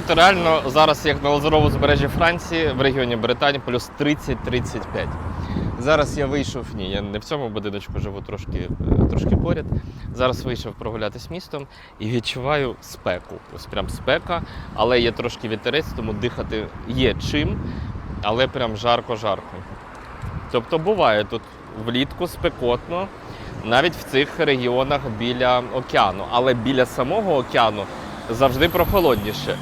тут реально зараз, як на лазуровому узбережжі Франції, в регіоні Британії, плюс 30-35. Зараз я вийшов, ні, я не в цьому будиночку живу трошки, е, трошки поряд. Зараз вийшов прогулятись містом і відчуваю спеку. Ось прям спека, але є трошки вітерець, тому дихати є чим, але прям жарко-жарко. Тобто буває тут влітку спекотно, навіть в цих регіонах біля океану, але біля самого океану завжди прохолодніше.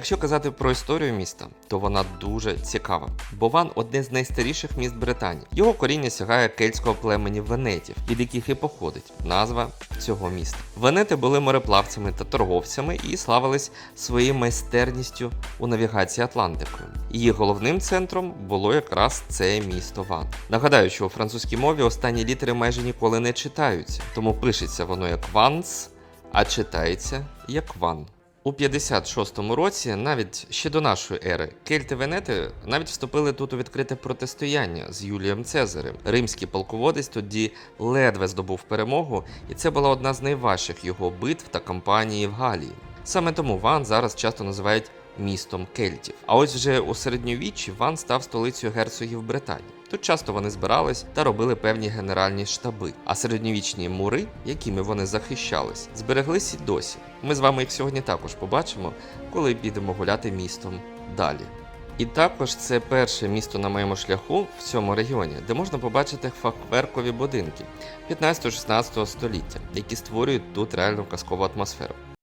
Якщо казати про історію міста, то вона дуже цікава. бо Ван одне з найстаріших міст Британії. Його коріння сягає кельтського племені венетів, від яких і походить назва цього міста. Венети були мореплавцями та торговцями і славились своєю майстерністю у навігації Атлантикою. Її головним центром було якраз це місто Ван. Нагадаю, що у французькій мові останні літери майже ніколи не читаються, тому пишеться воно як Ванс, а читається як Ван. У 56-му році, навіть ще до нашої ери, кельти Венети навіть вступили тут у відкрите протистояння з Юлієм Цезарем. Римський полководець тоді ледве здобув перемогу, і це була одна з найважчих його битв та кампанії в Галії. Саме тому Ван зараз часто називають містом кельтів. А ось вже у середньовіччі Ван став столицею герцогів Британії. Тут часто вони збирались та робили певні генеральні штаби. А середньовічні мури, якими вони захищались, збереглись і досі. Ми з вами їх сьогодні також побачимо, коли підемо гуляти містом далі. І також це перше місто на моєму шляху в цьому регіоні, де можна побачити фахверкові будинки 15-16 століття, які створюють тут реальну казкову атмосферу.